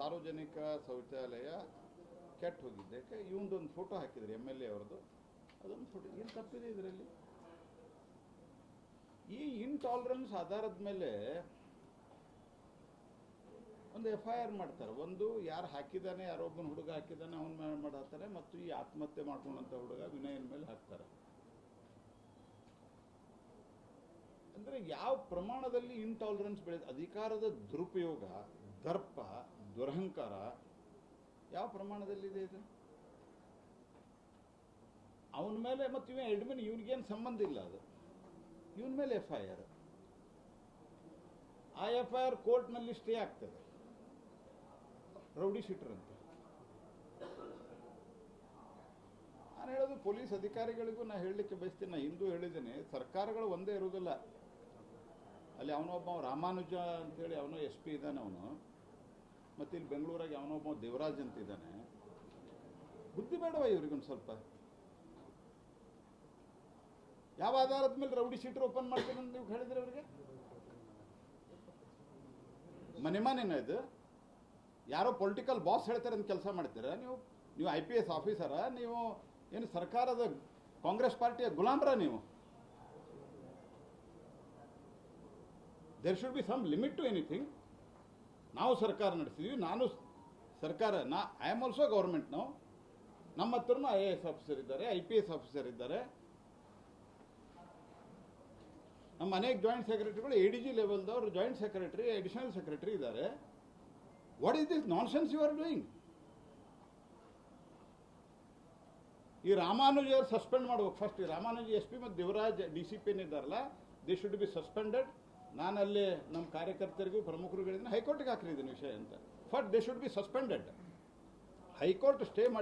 ಸಾರ್ವಜನಿಕ ಶೌಚಾಲಯ ಕೆಟ್ಟ ಹೋಗಿದ್ದೆ ಯಾಕೆ? ಇವಂದೊಂದು ಫೋಟೋ ಹಾಕಿದ್ರು ಎಂ ಎಲ್ ಎ ಅವ್ರದ್ದು. ಅದೊಂದು ಫೋಟೋ ಏನು ತಪ್ಪಿದೆ ಇದರಲ್ಲಿ? ಈ ಇನ್ಟಾಲರೆನ್ಸ್ ಆಧಾರದ ಮೇಲೆ ಒಂದು ಎಫ್ ಐ ಆರ್ ಮಾಡ್ತಾರೆ. ಒಂದು, ಯಾರು ಹಾಕಿದ್ದಾನೆ ಯಾರೊಬ್ಬನ ಹುಡುಗ ಹಾಕಿದ್ದಾನೆ, ಅವನ ಮೇಲೆ ಮಾಡಾತಾರೆ ಮತ್ತು ಈ ಆತ್ಮಹತ್ಯೆ ಮಾಡ್ಕೊಂಡಂಥ ಹುಡುಗ ವಿನಯನ ಮೇಲೆ ಹಾಕ್ತಾರೆ. ಅಂದರೆ ಯಾವ ಪ್ರಮಾಣದಲ್ಲಿ ಇನ್ಟಾಲರೆನ್ಸ್ ಬೆಳೆದ ಅಧಿಕಾರದ ದುರುಪಯೋಗ, ದರ್ಪ ದುರಹಂಕಾರ ಯಾವ ಪ್ರಮಾಣದಲ್ಲಿದೆ ಇದು? ಅವನ ಮೇಲೆ ಮತ್ತು ಇವ ಎಡ್ಮಿನ್ ಇವನಿಗೇನು ಸಂಬಂಧ ಇಲ್ಲ ಅದು. ಇವನ ಮೇಲೆ ಎಫ್ ಐ ಆರ್ ಆ ಎಫ್ ಐ ಆರ್ ಕೋರ್ಟ್ನಲ್ಲಿ ಸ್ಟೇ ಆಗ್ತದೆ. ರೌಡಿ ಶೀಟರ್ ಅಂತ ನಾನು ಹೇಳೋದು ಪೊಲೀಸ್ ಅಧಿಕಾರಿಗಳಿಗೂ ನಾ ಹೇಳಲಿಕ್ಕೆ ಬಯಸ್ತೀನಿ. ನಾ ಹಿಂದೂ ಹೇಳಿದ್ದೀನಿ. ಸರ್ಕಾರಗಳು ಒಂದೇ ಇರುವುದಿಲ್ಲ. ಅಲ್ಲಿ ಅವನೊಬ್ಬ ರಾಮಾನುಜ ಅಂತೇಳಿ ಅವನು ಎಸ್ ಪಿ ಇದ್ದಾನೆ ಅವನು. ಮತ್ತು ಇಲ್ಲಿ ಬೆಂಗಳೂರಾಗ ಯಾವನೊಬ್ಬ ದೇವರಾಜ್ ಅಂತ ಇದ್ದಾನೆ. ಬುದ್ಧಿ ಬೇಡವ ಇವ್ರಿಗೊಂದು ಸ್ವಲ್ಪ? ಯಾವ ಆಧಾರದ ಮೇಲೆ ರೌಡಿ ಶೀಟರ್ ಓಪನ್ ಮಾಡ್ತೀನಿ ಅಂತ ನೀವು ಹೇಳಿದ್ರಿ ಅವ್ರಿಗೆ? ಮನೆ ಮನೆನ ಇದು? ಯಾರೋ ಪೊಲಿಟಿಕಲ್ ಬಾಸ್ ಹೇಳ್ತಾರೆ ಅಂತ ಕೆಲಸ ಮಾಡ್ತೀರಾ ನೀವು? ನೀವು ಐ ಪಿ ಎಸ್ ಆಫೀಸರ ನೀವು ಏನು ಸರ್ಕಾರದ ಕಾಂಗ್ರೆಸ್ ಪಾರ್ಟಿಯ ಗುಲಾಮ್ರ ನೀವು? There should be some limit to anything ನಾವು ಸರ್ಕಾರ ನಡೆಸಿದ್ವಿ, ನಾನು ಸರ್ಕಾರ, ನಾ ಐ ಆಮ್ ಆಲ್ಸೋ ಗೌರ್ಮೆಂಟ್ ನಾವು ನಮ್ಮ ಹತ್ರನೂ ಐ ಎ ಎಸ್ ಆಫೀಸರ್ ಇದ್ದಾರೆ ಐ ಪಿ ಎಸ್ ಆಫೀಸರ್ ಇದ್ದಾರೆ. ನಮ್ಮ ಅನೇಕ ಜಾಯಿಂಟ್ ಸೆಕ್ರೆಟರಿಗಳು ಎ ಡಿ ಜಿ ಲೆವೆಲ್ದವರು ಜಾಯಿಂಟ್ ಸೆಕ್ರೆಟರಿ ಅಡಿಷನಲ್ ಸೆಕ್ರೆಟರಿ ಇದ್ದಾರೆ. What is this nonsense you are doing ಈ ರಾಮಾನುಜ ಸಸ್ಪೆಂಡ್ ಮಾಡ್ಬೇಕು. ಫಸ್ಟ್ ಈ ರಾಮಾನುಜಿ ಎಸ್ ಪಿ ಮತ್ತು ದೇವರಾಜ್ ಡಿ ಸಿ ಪಿ ಏನಿದ್ದಾರಲ್ಲ ದೇ ಶುಡ್ ಬಿ ಸಸ್ಪೆಂಡೆಡ್ ನಾನು ಅಲ್ಲಿ ನಮ್ಮ ಕಾರ್ಯಕರ್ತರಿಗೂ ಪ್ರಮುಖರು ಹೇಳಿದ್ದೀನಿ, ಹೈಕೋರ್ಟ್ಗೆ ಹಾಕಿದ್ದೀನಿ ವಿಷಯ ಅಂತ. But they should be suspended high court stay ಮಾಡಿ